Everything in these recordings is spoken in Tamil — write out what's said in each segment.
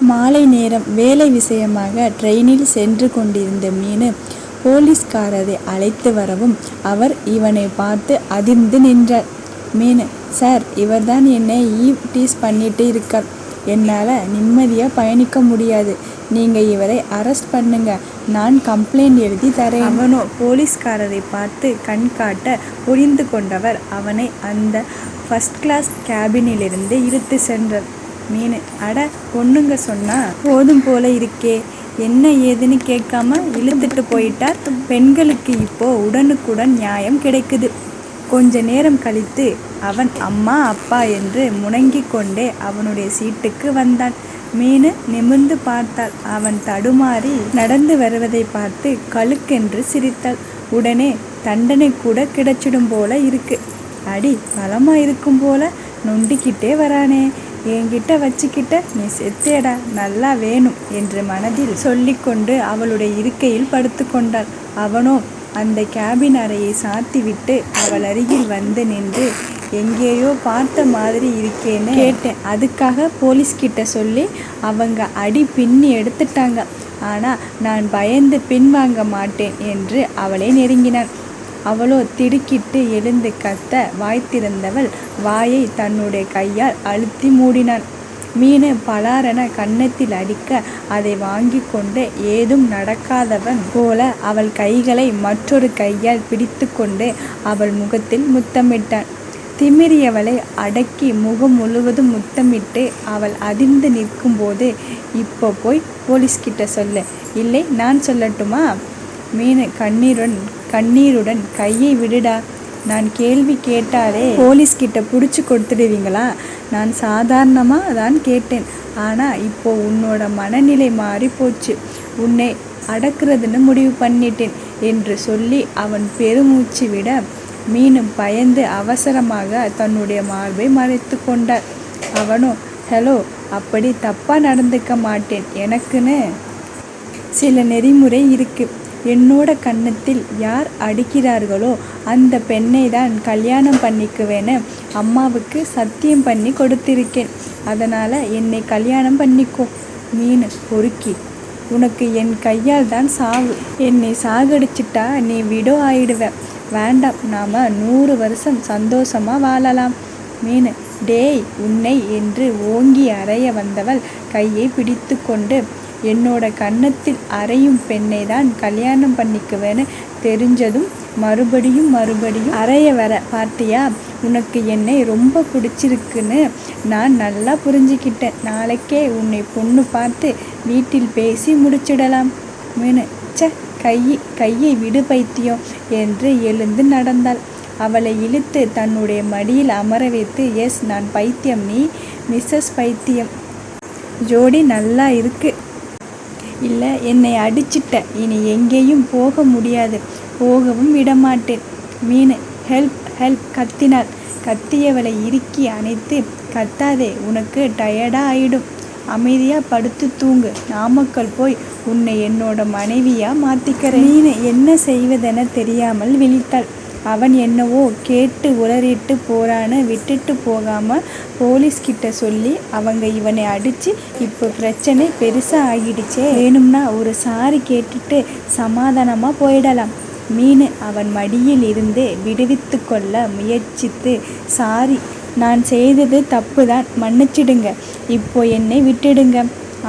மாலை நேரம் வேலை விஷயமாக ட்ரெயினில் சென்று கொண்டிருந்த மீனு போலீஸ்காரரை அழைத்து வரவும் அவர் இவனை பார்த்து அதிர்ந்து நின்றார். மீனு சார் இவர்தான் என்னை ஈ டீஸ் பண்ணிட்டு இருக்கார் என்னால் நிம்மதியாக பயணிக்க முடியாது. நீங்கள் இவரை அரெஸ்ட் பண்ணுங்க. நான் கம்ப்ளைண்ட் எழுதி தரேன். அவனோ போலீஸ்காரரை பார்த்து கண்காட்ட புரிந்து கொண்டவர் அவனை அந்த ஃபஸ்ட் கிளாஸ் கேபினிலிருந்து இழுத்து சென்றார். மீன். அட பொண்ணுங்க சொன்னா போதும் போல இருக்கே. என்ன ஏதுன்னு கேட்காம இழுத்துட்டு போயிட்டார் பெண்களுக்கு இப்போ உடனுக்குடன் நியாயம் கிடைக்குது. கொஞ்ச நேரம் கழித்து அவன் அம்மா அப்பா என்று முணங்கி கொண்டே அவனுடைய சீட்டுக்கு வந்தான். மீனு நிமிர்ந்து பார்த்தாள். அவன் தடுமாறி நடந்து வருவதை பார்த்து கழுக்கென்று சிரித்தாள். உடனே தண்டனை கூட கிடைச்சிடும் போல இருக்கு. அடி பலமா இருக்கும் போல நொண்டிக்கிட்டே வரானே. என்கிட்ட வச்சுக்கிட்ட நீ செத்தேடா நல்லா வேணும் என்று மனதில் சொல்லிக்கொண்டு அவளுடைய இருக்கையில் படுத்து கொண்டாள். அவனோ அந்த கேபின் அறையை சாத்திவிட்டு அவள் அருகில் வந்து நின்று எங்கேயோ பார்த்த மாதிரி இருக்கேன்னு கேட்டேன். அதுக்காக போலீஸ்கிட்ட சொல்லி அவங்க அடி பின்னி எடுத்துட்டாங்க. ஆனால் நான் பயந்து பின்வாங்க மாட்டேன் என்று அவளை நெருங்கினான் அவளோ திடுக்கிட்டு எழுந்து கத்த வாய்த்திருந்தவள் வாயை தன்னுடைய கையால் அழுத்தி மூடினான். மீன் பலாரென கன்னத்தில் அடிக்க அதை வாங்கி கொண்டு ஏதும் நடக்காதவன் போல அவள் கைகளை மற்றொரு கையால் பிடித்து கொண்டு அவள் முகத்தில் முத்தமிட்டான். திமிரியவளை அடக்கி முகம் முழுவதும் முத்தமிட்டு அவள் அதிர்ந்து நிற்கும்போது இப்போ போய் போலீஸ்கிட்ட சொல்லு. இல்லை நான் சொல்லட்டுமா? மீன் கண்ணீருடன் கண்ணீருடன் கையை விடுடா. நான் கேள்வி கேட்டாலே போலீஸ்கிட்ட பிடிச்சி கொடுத்துடுவீங்களா? நான் சாதாரணமாக தான் கேட்டேன். ஆனால் இப்போ உன்னோட மனநிலை மாறி போச்சு. உன்னை அடக்குறதுன்னு முடிவு பண்ணிட்டேன் என்று சொல்லி அவன் பெருமூச்சு விட மீனும் பயந்து அவசரமாக தன்னுடைய மார்பை மறைத்து கொண்டார் அவனோ ஹலோ அப்படி தப்பாக நடந்துக்க மாட்டேன். எனக்குன்னு சில நெறிமுறை இருக்குது என்னோட கன்னத்தில் யார் அடிக்கிறார்களோ அந்த பெண்ணை தான் கல்யாணம் பண்ணிக்குவேன்னு அம்மாவுக்கு சத்தியம் பண்ணி கொடுத்திருக்கேன். அதனால் என்னை கல்யாணம் பண்ணிக்கோ மீன் பொறுக்கி. உனக்கு என் கையால் தான் சாவு. என்னை சாகடிச்சிட்டா நீ விடோ ஆயிடுவ. வேண்டாம் நாம் நூறு வருஷம் சந்தோஷமாக வாழலாம். மீன் டேய் உன்னை என்று ஓங்கி அறைய வந்தவள் கையை பிடித்து கொண்டு என்னோட கன்னத்தில் அறையும் பெண்ணை தான் கல்யாணம் பண்ணிக்குவேன்னு தெரிஞ்சதும் மறுபடியும் மறுபடியும் அறைய வர பார்த்தியா உனக்கு என்னை ரொம்ப பிடிச்சிருக்குன்னு நான் நல்லா புரிஞ்சுக்கிட்டேன். நாளைக்கே உன்னை பொண்ணு பார்த்து வீட்டில் பேசி முடிச்சிடலாம். மீனு ச கையை கையை விடு பைத்தியம் என்று எழுந்து நடந்தாள். அவளை இழுத்து தன்னுடைய மடியில் அமர வைத்து எஸ் நான் பைத்தியம் நீ மிஸ்ஸஸ் பைத்தியம். ஜோடி நல்லா இருக்குது இல்லை என்னை அடிச்சிட்ட. இனி எங்கேயும் போக முடியாது. போகவும் விடமாட்டேன். மீன் ஹெல்ப் ஹெல்ப் கத்தினாள். கத்தியவளை இறுக்கி அணைத்து கத்தாதே உனக்கு டயர்டாக ஆயிடும். அமைதியாக படுத்து தூங்கு. நாமக்கல் போய் உன்னை என்னோட மனைவியாக மாற்றிக்கிறேன் மீன் என்ன செய்வதென தெரியாமல் விழித்தாள். அவன் என்னவோ கேட்டு உளறிட்டு போகிறான்னு விட்டுட்டு போகாமல் போலீஸ்கிட்ட சொல்லி அவங்க இவனை அடித்து இப்போ பிரச்சனை பெருசாக ஆகிடுச்சே. வேணும்னா ஒரு சாரி கேட்டுட்டு சமாதானமாக போயிடலாம். மீன் அவன் மடியில் இருந்து விடுவித்து கொள்ள முயற்சித்து சாரி நான் செய்தது தப்பு தான் மன்னிச்சிடுங்க. இப்போ என்னை விட்டுடுங்க.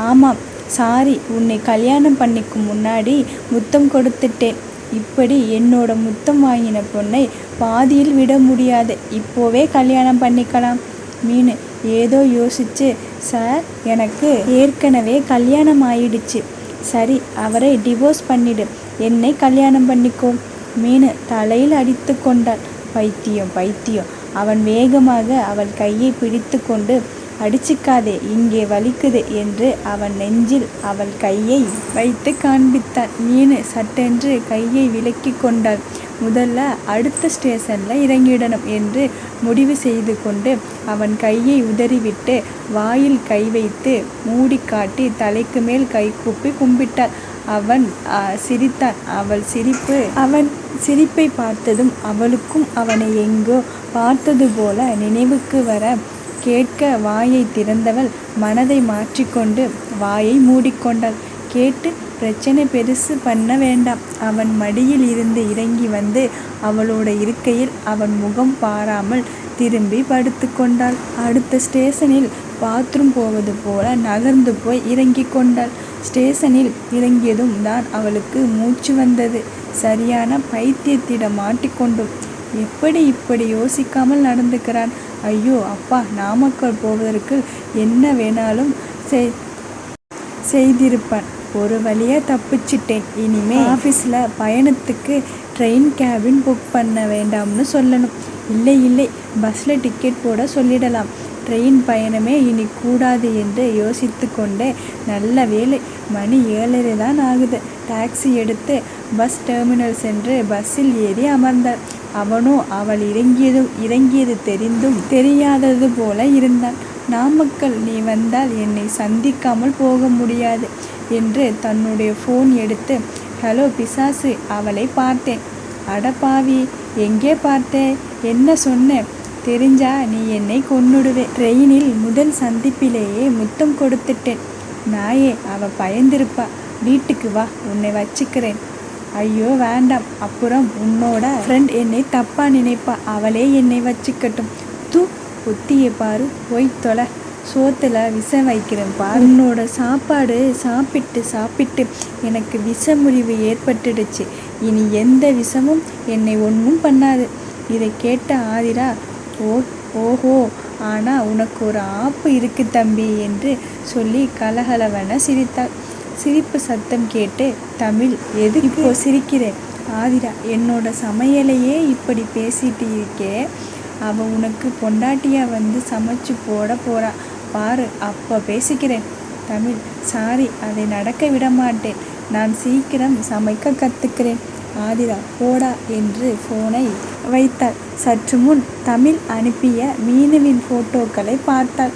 ஆமாம் சாரி உன்னை கல்யாணம் பண்ணிக்கும் முன்னாடி முத்தம் கொடுத்துட்டேன். இப்படி என்னோட முத்தம் வாங்கின பொண்ணை பாதியில் விட முடியாது. இப்போவே கல்யாணம் பண்ணிக்கலாம். மீன் ஏதோ யோசிச்சு சார் எனக்கு ஏற்கனவே கல்யாணம் ஆயிடுச்சு. சரி அவரை டிவோர்ஸ் பண்ணிடு. என்னை கல்யாணம் பண்ணிக்கோ. மீன் தலையில் அடித்து கொண்டாள். பைத்தியம் பைத்தியம். அவன் வேகமாக அவள் கையை பிடித்து கொண்டு அடிச்சுக்காதே இங்கே வலிக்குது என்று அவன் நெஞ்சில் அவள் கையை வைத்து காண்பித்தான். மீனு சட்டென்று கையை விலக்கி கொண்டாள் முதல்ல அடுத்த ஸ்டேஷனில் இறங்கிடணும் என்று முடிவு செய்து கொண்டு அவன் கையை உதறிவிட்டு வாயில் கை வைத்து மூடி காட்டி தலைக்கு மேல் கை கூப்பி கும்பிட்டாள். அவன் சிரித்தான். அவள் சிரிப்பு அவன் சிரிப்பை பார்த்ததும் அவளுக்கும் அவனை எங்கோ பார்த்தது போல நினைவுக்கு வர கேட்க வாயை திறந்தவள் மனதை மாற்றிக்கொண்டு வாயை மூடிக்கொண்டாள். கேட்டு பிரச்சனை பெருசு பண்ண வேண்டாம். அவன் மடியில் இருந்து இறங்கி வந்து அவளோட இருக்கையில் அவன் முகம் பாராமல் திரும்பி படுத்து கொண்டாள். அடுத்த ஸ்டேஷனில் பாத்ரூம் போவது போல நகர்ந்து போய் இறங்கி கொண்டாள். ஸ்டேஷனில் இறங்கியதும் தான் அவளுக்கு மூச்சு வந்தது. சரியான பைத்தியத்திடம் மாட்டிக்கொண்டும் எப்படி இப்படி யோசிக்காமல் நடந்துக்கிறான். ஐயோ அப்பா நாமக்கல் போவதற்கு என்ன வேணாலும் செய்திருப்பான். ஒரு வழியாக தப்பிச்சிட்டேன். இனிமே ஆஃபீஸில் பயணத்துக்கு ட்ரெயின் கேபின் புக் பண்ண வேண்டாம்னு சொல்லணும். இல்லை இல்லை பஸ்ஸில் டிக்கெட் போட சொல்லிடலாம். ட்ரெயின் பயணமே இனி கூடாது என்று யோசித்து கொண்டே நல்ல வேளை மணி ஏழரை தான் ஆகுது. டாக்ஸி எடுத்து பஸ் டெர்மினல் சென்று பஸ்ஸில் ஏறி அமர்ந்தாள். அவனோ அவள் இறங்கியது தெரிந்தும் தெரியாதது போல இருந்தான். நாமக்கல் நீ வந்தால் என்னை சந்திக்காமல் போக முடியாது என்று தன்னுடைய ஃபோன் எடுத்து ஹலோ பிசாசு அவளை பார்த்தேன். அட பாவி எங்கே பார்த்த? என்ன சொன்ன? தெரிஞ்சா நீ என்னை கொன்னுடுவே ட்ரெயினில் முதல் சந்திப்பிலேயே முத்தம் கொடுத்துட்டேன். நாயே அவ பயந்திருப்பா. வீட்டுக்கு வா உன்னை வச்சுக்கிறேன். ஐயோ வேண்டாம் அப்புறம் உன்னோட ஃப்ரெண்ட் என்னை தப்பா நினைப்பா. அவளே என்னை வச்சுக்கட்டும். தூ புத்தியை பாரு போய் தொலை. சோத்தில் விஷம் வைக்கிறேன் பாரு. உன்னோட சாப்பாடு சாப்பிட்டு சாப்பிட்டு எனக்கு விஷ முறிவு ஏற்பட்டுடுச்சு. இனி எந்த விஷமும் என்னை ஒன்றும் பண்ணாது. இதை கேட்ட ஆதிரா ஓ ஓஹோ ஆனால் உனக்கு ஒரு ஆப்பு இருக்கு தம்பி என்று சொல்லி கலகலவென சிரித்தாள். சிரிப்பு சத்தம் கேட்டு தமிழ் எதுக்கு இப்போ சிரிக்கிறேன் ஆதிரா என்னோட சமையலையே இப்படி பேசிட்டு இருக்கே. அவள் உனக்கு பொண்டாட்டியா வந்து சமைச்சு போட போறா பாரு அப்போ பேசிக்கிறேன். தமிழ் சாரி அதை நடக்க விடமாட்டேன். நான் சீக்கிரம் சமைக்க கற்றுக்கிறேன் ஆதிரா போடா என்று ஃபோனை வைத்தாள். சற்று முன் தமிழ் அனுப்பிய மீனுவின் ஃபோட்டோக்களை பார்த்தாள்.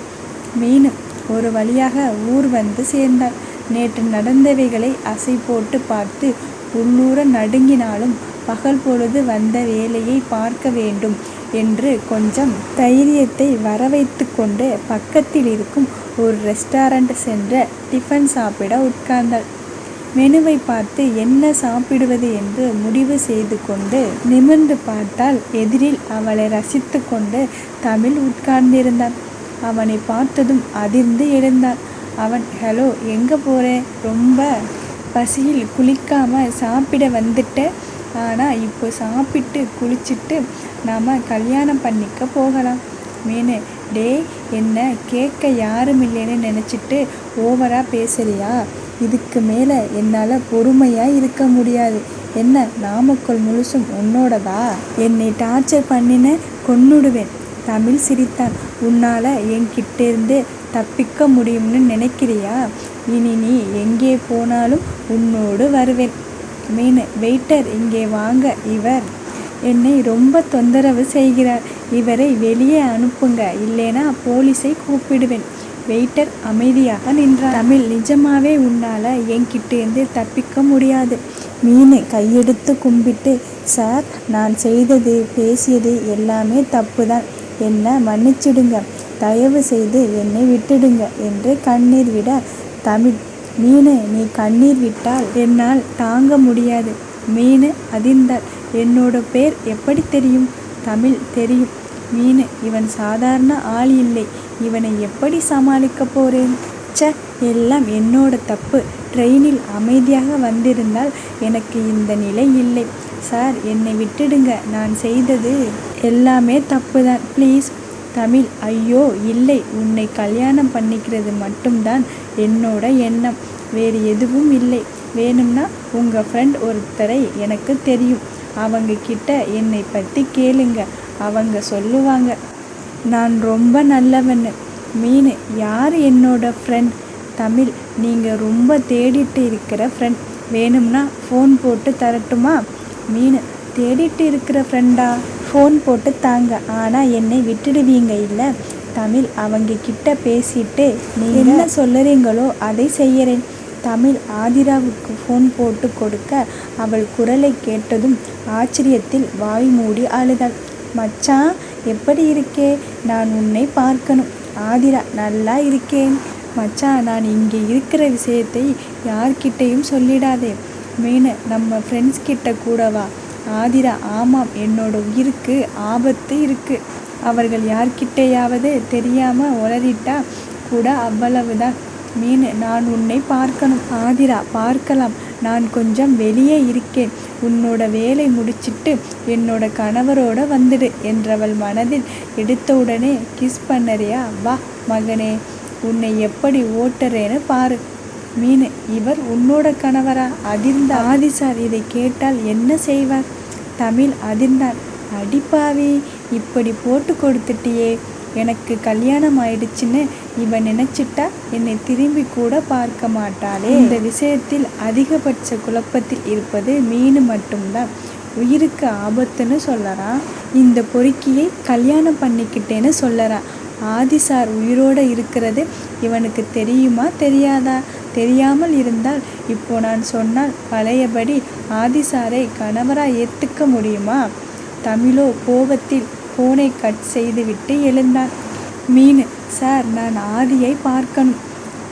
மீனு ஒரு வழியாக ஊர் வந்து சேர்ந்தாள். நேற்று நடந்தவைகளை அசை போட்டு பார்த்து உள்ளூர நடுங்கினாலும் பகல் பொழுது வந்த வேலையை பார்க்க வேண்டும் என்று கொஞ்சம் தைரியத்தை வரவைத்து கொண்டு பக்கத்தில் இருக்கும் ஒரு ரெஸ்டாரண்ட் சென்று டிஃபன் சாப்பிட உட்கார்ந்தாள். மெனுவை பார்த்து என்ன சாப்பிடுவது என்று முடிவு செய்து கொண்டு நிமிர்ந்து பார்த்தால் எதிரில் அவளை ரசித்து கொண்டு தமிழ் உட்கார்ந்திருந்தான். அவனை பார்த்ததும் அதிர்ந்து எழுந்தான் அவன் ஹலோ எங்கே போகிறேன் ரொம்ப பசியில் குளிக்காமல் சாப்பிட வந்துட்ட. ஆனால் இப்போ சாப்பிட்டு குளிச்சுட்டு நாம் கல்யாணம் பண்ணிக்க போகலாம். மீன் டேய் என்ன கேட்க யாரும் இல்லைன்னு நினச்சிட்டு ஓவராக பேசுறியா? இதுக்கு மேலே என்னால் பொறுமையாக இருக்க முடியாது. என்ன நாமக்கல் முழுசும் உன்னோடதா? என்னை டார்ச்சர் பண்ணின கொன்னுடுவேன். தமிழ் சிரித்தான். உன்னால் என்கிட்டேருந்து தப்பிக்க முடியும்னு நினைக்கிறியா? இனி நீ எங்கே போனாலும் உன்னோடு வருவேன். மீன் வெயிட்டர் இங்கே வாங்க இவர் என்னை ரொம்ப தொந்தரவு செய்கிறார். இவரை வெளியே அனுப்புங்க இல்லைனா போலீஸை கூப்பிடுவேன். வெயிட்டர் அமைதியாக நின்றார் தமிழ் நிஜமாவே உன்னால என்கிட்டேருந்து தப்பிக்க முடியாது. மீன் கையெடுத்து கும்பிட்டு சார் நான் செய்தது பேசியது எல்லாமே தப்பு தான் என்ன மன்னிச்சிடுங்க. தயவு செய்து என்னை விட்டுடுங்க என்று கண்ணீர் விட தமிழ் மீனு நீ கண்ணீர் விட்டால் என்னால் தாங்க முடியாது. மீனு அதிர்ந்தாள். என்னோட பேர் எப்படி தெரியும்? தமிழ் தெரியும். மீனு இவன் சாதாரண ஆள் இல்லை. இவனை எப்படி சமாளிக்கப் போறேன்? ச எல்லாம் என்னோட தப்பு. ட்ரெயினில் அமைதியாக வந்திருந்தால் எனக்கு இந்த நிலை இல்லை. சார் என்னை விட்டுடுங்க. நான் செய்தது எல்லாமே தப்பு தான் ப்ளீஸ். தமிழ் ஐயோ இல்லை உன்னை கல்யாணம் பண்ணிக்கிறது மட்டும்தான் என்னோட எண்ணம். வேறு எதுவும் இல்லை. வேணும்னா உங்கள் ஃப்ரெண்ட் ஒருத்தரை எனக்கு தெரியும். அவங்க கிட்ட என்னை பற்றி கேளுங்க. அவங்க சொல்லுவாங்க. நான் ரொம்ப நல்லவன்னு. மீன் யார் என்னோட ஃப்ரெண்ட்? தமிழ் நீங்கள் ரொம்ப தேடிட்டு இருக்கிற ஃப்ரெண்ட். வேணும்னா ஃபோன் போட்டு தரட்டுமா? மீன் தேடிட்டு இருக்கிற ஃப்ரெண்டா? போன் போட்டு தாங்க. ஆனா என்னை விட்டுடுவீங்க இல்ல? தமிழ் அவங்க கிட்ட பேசிட்டு நீங்க என்ன சொல்லுறீங்களோ அதை செய்யறேன். தமிழ் ஆதிராவுக்கு போன் போட்டு கொடுக்க அவள் குரலைக் கேட்டதும் ஆச்சரியத்தில் வாய் மூடி அழுதாள். மச்சான் எப்படி இருக்கே? நான் உன்னை பார்க்கணும். ஆதிரா நல்லா இருக்கேன் மச்சான் நான் இங்கே இருக்கிற விஷயத்தை யார்கிட்டயும் சொல்லிடாதே மீனு நம்ம ஃப்ரெண்ட்ஸ் கிட்ட கூடவா ஆதிரா ஆமாம் என்னோட உயிருக்கு ஆபத்து இருக்கு. அவர்கள் யார்கிட்டேயாவது தெரியாமல் உளறிட்டா கூட அவ்வளவுதான். மீன் நான் உன்னை பார்க்கணும். ஆதிரா பார்க்கலாம். நான் கொஞ்சம் வெளியே இருக்கேன். உன்னோட வேலை முடிச்சிட்டு என்னோட கணவரோட வந்துடு என்றவள் மனதில் எடுத்தவுடனே கிஸ் பண்ணறியா? வா மகனே உன்னை எப்படி ஓட்டுறேன்னு பாரு. மீன் இவர் உன்னோட கணவரா? அதிர்ந்த ஆதி சார் இதை கேட்டால் என்ன செய்வார்? தமிழ் அதிர்ந்தார். அடிப்பாவி இப்படி போட்டு கொடுத்துட்டியே. எனக்கு கல்யாணம் ஆயிடுச்சுன்னு இவன் நினைச்சிட்டா என்னை திரும்பி கூட பார்க்க மாட்டாளே. இந்த விஷயத்தில் அதிகபட்ச குழப்பத்தில் இருப்பது மீன் மட்டும்தான். உயிருக்கு ஆபத்துன்னு சொல்லறான் இந்த பொறுக்கியை கல்யாணம் பண்ணிக்கிட்டேன்னு சொல்லறான் ஆதிசார் உயிரோடு இருக்கிறது இவனுக்கு தெரியுமா தெரியாதா? தெரியாமல் இருந்தால் இப்போ நான் சொன்னால் பழையபடி ஆதிசாரை கணவராக ஏற்றுக்க முடியுமா? தமிழோ கோபத்தில் ஃபோனை கட் செய்துவிட்டு எழுந்தான். மீன் சார் நான் ஆதியை பார்க்கணும்.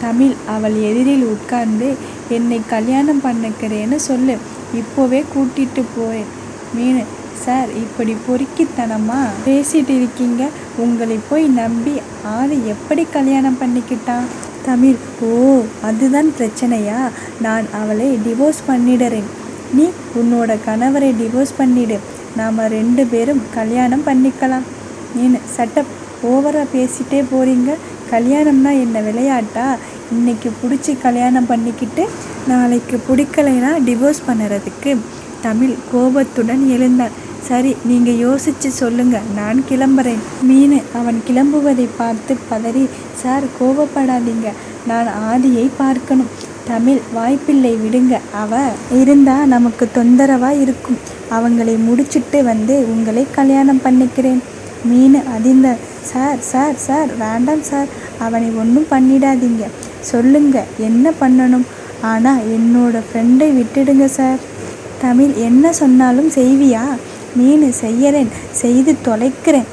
தமிழ் அவள் எதிரில் உட்கார்ந்து என்னை கல்யாணம் பண்ணிக்கிறேன்னு சொல்லு. இப்போவே கூட்டிட்டு போறேன். மீன் சார் இப்படி பொறுக்கித்தனமா? பேசிட்டு இருக்கீங்க. உங்களை போய் நம்பி ஆதி எப்படி கல்யாணம் பண்ணிக்கிட்டான்? தமிழ். ஓ அதுதான் பிரச்சனையா? நான் அவளை டிவோர்ஸ் பண்ணிடுறேன். நீ உன்னோட கணவரை டிவோர்ஸ் பண்ணிடு. நாம் ரெண்டு பேரும் கல்யாணம் பண்ணிக்கலாம். நீனு சட்டப் ஓவராக பேசிட்டே போகிறீங்க கல்யாணம்னா என்ன விளையாட்டா? இன்னைக்கு பிடிச்சி கல்யாணம் பண்ணிக்கிட்டு நாளைக்கு பிடிக்கலைனா டிவோர்ஸ் பண்ணுறதுக்கு. தமிழ் கோபத்துடன் எழுந்தான் சரி நீங்கள் யோசிச்சு சொல்லுங்க. நான் கிளம்புறேன். மீன் அவன் கிளம்புவதை பார்த்து பதறி சார் கோபப்படாதீங்க நான் ஆதியை பார்க்கணும். தமிழ் வாய்ப்பில்லை விடுங்க. அவ இருந்தா நமக்கு தொந்தரவா இருக்கும். அவங்களை முடிச்சிட்டு வந்து உங்களை கல்யாணம் பண்ணிக்கிறேன். மீன் அதிர்ந்த சார் சார் சார் வேண்டாம் சார். அவனை ஒன்றும் பண்ணிடாதீங்க. சொல்லுங்க என்ன பண்ணணும்? ஆனால் என்னோட ஃப்ரெண்டை விட்டுடுங்க சார். தமிழ் என்ன சொன்னாலும் செய்வியா? மீன் செய்யறேன் செய்து தொலைக்கிறேன்.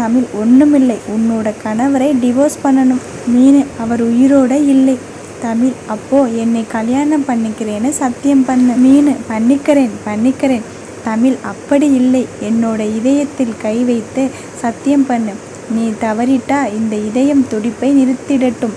தமிழ் ஒன்றுமில்லை உன்னோட கணவரை டிவோர்ஸ் பண்ணணும். மீன் அவர் உயிரோட இல்லை. தமிழ் அப்போ என்னை கல்யாணம் பண்ணிக்கிறேன்னு சத்தியம் பண்ணு. மீன் பண்ணிக்கிறேன் பண்ணிக்கிறேன். தமிழ் அப்படி இல்லை என்னோட இதயத்தில் கை வைத்து சத்தியம் பண்ணு. நீ தவறிட்டா இந்த இதயம் துடிப்பை நிறுத்திடட்டும்.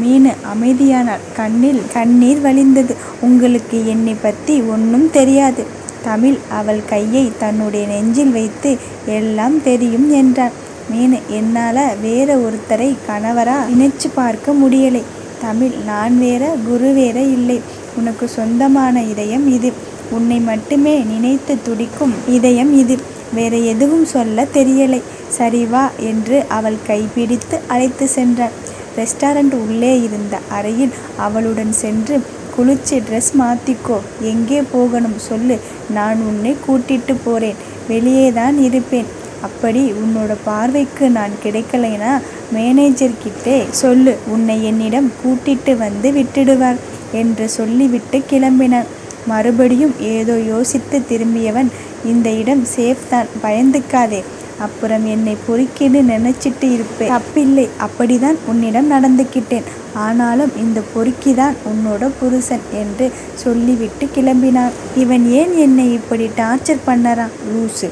மீன் அமைதியானால் கண்ணில் கண்ணீர் வழிந்தது. உங்களுக்கு என்னை பற்றி ஒன்றும் தெரியாது. தமிழ் அவள் கையை தன்னுடைய நெஞ்சில் வைத்து எல்லாம் தெரியும் என்றான். மீன் என்னால் வேற ஒருத்தரை கணவரா நினைச்சு பார்க்க முடியலை. தமிழ் நான் வேற குரு வேற இல்லை. உனக்கு சொந்தமான இதயம் இது. உன்னை மட்டுமே நினைத்து துடிக்கும் இதயம் இது. வேற எதுவும் சொல்ல தெரியலை. சரி வா என்று அவள் கைப்பிடித்து அழைத்து சென்றார் ரெஸ்டாரண்ட் உள்ளே இருந்த அறையில் அவளுடன் சென்று குளிச்சு ட்ரெஸ் மாற்றிக்கோ எங்கே போகணும் சொல்லு. நான் உன்னை கூட்டிட்டு போகிறேன் வெளியே தான் இருப்பேன். அப்படி உன்னோட பார்வைக்கு நான் கிடைக்கலைனா மேனேஜர் கிட்டே சொல்லு. உன்னை என்னிடம் கூட்டிட்டு வந்து விட்டுடுவார் என்று சொல்லிவிட்டு கிளம்பினான். மறுபடியும் ஏதோ யோசித்து திரும்பியவன் இந்த இடம் சேஃப் தான். பயந்துக்காதே. அப்புறம் என்னை பொறுக்கின்னு நினைச்சிட்டு இருப்பேன். தப்பில்லை அப்படிதான் உன்னிடம் நடந்துக்கிட்டேன் ஆனாலும் இந்த பொறுக்கி தான் உன்னோட புருஷன் என்று சொல்லிவிட்டு கிளம்பினான். இவன் ஏன் என்னை இப்படி டார்ச்சர் பண்ணறான்? லூசு.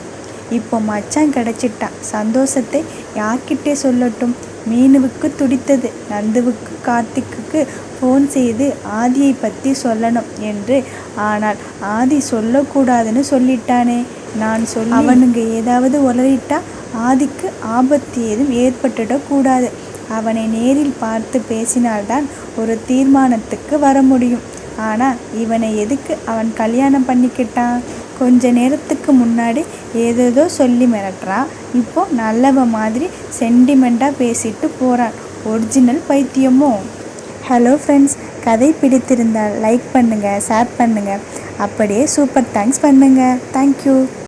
இப்போ மச்சான் கிடச்சிட்டான். சந்தோஷத்தை யார்கிட்டே சொல்லட்டும். மீனுவுக்கு துடித்தது. நந்துவுக்கு கார்த்திக்கு ஃபோன் செய்து ஆதியை பற்றி சொல்லணும் என்று. ஆனால் ஆதி சொல்லக்கூடாதுன்னு சொல்லிட்டானே. நான் சொல் அவனுங்க ஏதாவது உளறிட்டா ஆதிக்கு ஆபத்து ஏதும் ஏற்பட்டுடக்கூடாது. அவனை நேரில் பார்த்து பேசினால்தான் ஒரு தீர்மானத்துக்கு வர முடியும். ஆனால் இவனை எதுக்கு அவன் கல்யாணம் பண்ணிக்கிட்டான்? கொஞ்ச நேரத்துக்கு முன்னாடி ஏதேதோ சொல்லி மிரட்டுறான் இப்போ நல்லவ மாதிரி சென்டிமெண்ட்டாக பேசிட்டு போகிறான் ஒரிஜினல் பைத்தியமோ? ஹலோ ஃப்ரெண்ட்ஸ் கதை பிடித்திருந்தால் லைக் பண்ணுங்கள் ஷேர் பண்ணுங்கள் அப்படியே சூப்பர் தேங்க்ஸ் பண்ணுங்கள் தேங்க்யூ